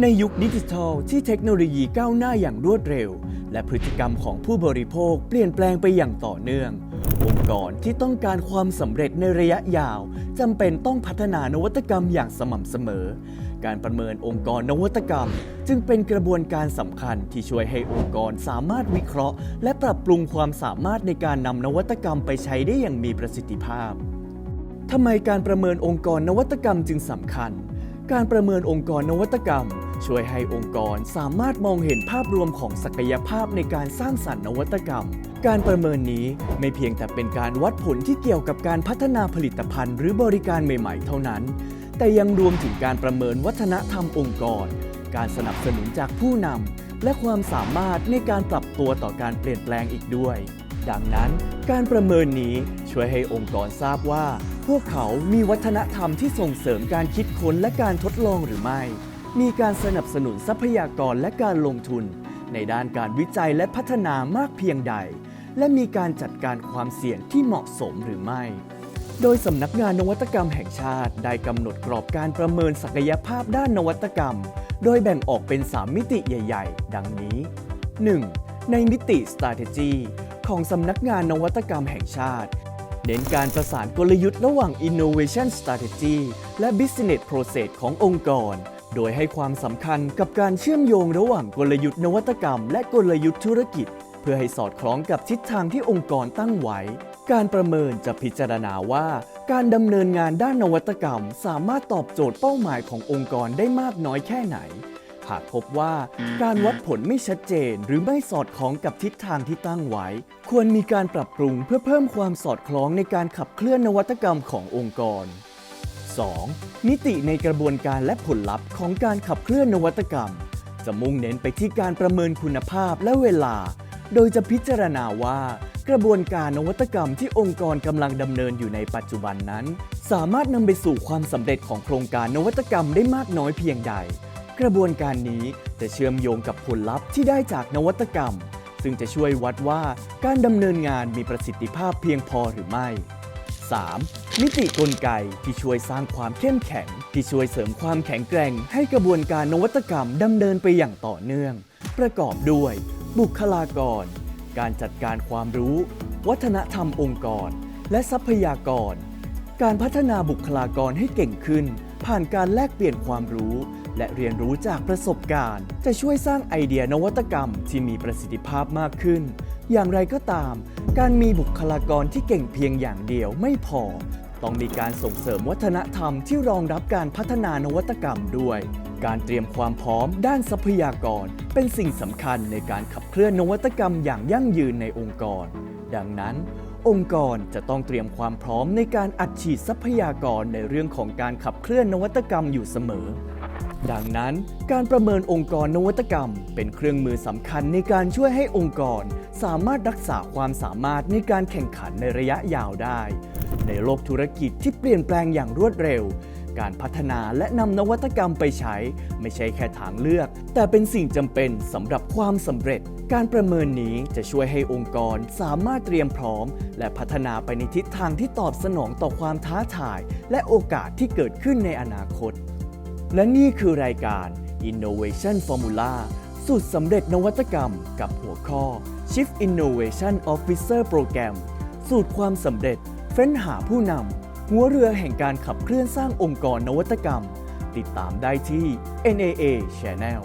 ในยุคดิจิทัลที่เทคโนโลยีก้าวหน้าอย่างรวดเร็ว และพฤติกรรมของผู้บริโภคเปลี่ยนแปลงไปอย่างต่อเนื่อง องค์กรที่ต้องการความสำเร็จในระยะยาวจำเป็นต้องพัฒนานวัตกรรมอย่างสม่ำเสมอ การประเมินองค์กรนวัตกรรม จึงเป็นกระบวนการสำคัญที่ช่วยให้องค์กรสามารถวิเคราะห์ และปรับปรุงความสามารถในการนำนวัตกรรมไปใช้ได้อย่างมีประสิทธิภาพทำไมการประเมินองค์กรนวัตกรรมจึงสำคัญ การประเมินองค์กรนวัตกรรม ช่วยให้องค์กรสามารถมองเห็นภาพรวมของศักยภาพในการสร้างสรรค์นวัตกรรม การประเมินนี้ไม่เพียงแต่เป็นการวัดผลที่เกี่ยวกับการพัฒนาผลิตภัณฑ์หรือบริการใหม่ๆ เท่านั้น แต่ยังรวมถึงการประเมินวัฒนธรรมองค์กร การสนับสนุนจากผู้นำและความสามารถในการปรับตัวต่อการเปลี่ยนแปลงอีกด้วย ดังนั้น การประเมินนี้ ช่วยให้องค์กรทราบว่า พวกเขามีวัฒนธรรมที่ส่งเสริมการคิดค้นและการทดลองหรือไม่ มีการสนับสนุนทรัพยากรและการลงทุน ในด้านการวิจัยและพัฒนามากเพียงใด และมีการจัดการความเสี่ยงที่เหมาะสมหรือไม่ โดยสำนักงานนวัตกรรมแห่งชาติได้กำหนดกรอบการประเมินศักยภาพด้านนวัตกรรม โดยแบ่งออกเป็น 3 มิติใหญ่ ๆ ดังนี้ 1. ในมิติ strategy ของสำนักงานนวัตกรรมแห่งชาติ เน้นการประสานกลยุทธ์ระหว่าง innovation strategy และ business process ขององค์กร โดยให้ความสำคัญกับการเชื่อมโยงระหว่างกลยุทธ์นวัตกรรม และกลยุทธ์ธุรกิจ เพื่อให้สอดคล้องกับทิศทางที่องค์กรตั้งไว้ การประเมินจะพิจารณาว่า การดำเนินงานด้านนวัตกรรม สามารถตอบโจทย์เป้าหมายขององค์กรได้มากน้อยแค่ไหน หากพบว่าการวัดผลไม่ชัดเจน หรือไม่สอดคล้องกับทิศทางที่ตั้งไว้ ควรมีการปรับปรุงเพื่อเพิ่มความสอดคล้องในการขับเคลื่อนนวัตกรรมขององค์กร 2. มิติในกระบวนการและผลลัพธ์ของการขับเคลื่อนนวัตกรรม จะมุ่งเน้นไปที่การประเมินคุณภาพและเวลา โดยจะพิจารณาว่ากระบวนการนวัตกรรมที่องค์กรกำลังดำเนินอยู่ในปัจจุบันนั้น สามารถนำไปสู่ความสำเร็จของโครงการนวัตกรรมได้มากน้อยเพียงใด กระบวนการนี้จะเชื่อมโยงกับผลลัพธ์ที่ได้จากนวัตกรรม ซึ่งจะช่วยวัดว่าการดำเนินงานมีประสิทธิภาพเพียงพอหรือไม่ 3. มิติกลไกที่ช่วยสร้างความเข้มแข็ง ที่ช่วยเสริมความแข็งแกร่ง ให้กระบวนการนวัตกรรมดำเนินไปอย่างต่อเนื่อง ประกอบด้วย บุคลากร การจัดการความรู้ วัฒนธรรมองค์กร และทรัพยากร การพัฒนาบุคลากรให้เก่งขึ้น ผ่านการแลกเปลี่ยนความรู้ และเรียนรู้จากประสบการณ์ จะช่วยสร้างไอเดียนวัตกรรมที่มีประสิทธิภาพมากขึ้น อย่างไรก็ตาม การมีบุคลากรที่เก่งเพียงอย่างเดียวไม่พอ ต้องมีการส่งเสริมวัฒนธรรมที่รองรับการพัฒนานวัตกรรมด้วย การเตรียมความพร้อมด้านทรัพยากร เป็นสิ่งสำคัญในการขับเคลื่อนนวัตกรรมอย่างยั่งยืนในองค์กร ดังนั้นองค์กรจะต้องเตรียมความพร้อมในการอัดฉีดทรัพยากรในเรื่องของการขับเคลื่อนนวัตกรรมอยู่เสมอ ดังนั้นการประเมินองค์กรนวัตกรรม เป็นเครื่องมือสำคัญในการช่วยให้องค์กร สามารถรักษาความสามารถในการแข่งขันในระยะยาวได้ ในโลกธุรกิจที่เปลี่ยนแปลงอย่างรวดเร็ว การพัฒนาและนำนวัตกรรมไปใช้ ไม่ใช่แค่ทางเลือก แต่เป็นสิ่งจำเป็นสำหรับความสำเร็จ การประเมินนี้จะช่วยให้องค์กรสามารถเตรียมพร้อม และพัฒนาไปในทิศทางที่ตอบสนองต่อความท้าทาย และโอกาสที่เกิดขึ้นในอนาคต และนี่คือรายการ Innovation Formula สูตรสำเร็จนวัตกรรมกับหัวข้อ Chief Innovation Officer Program สูตรความสำเร็จเฟ้นหาผู้นำหัวเรือแห่งการขับเคลื่อนสร้างองค์กรนวัตกรรม ติดตามได้ที่ NAA Channel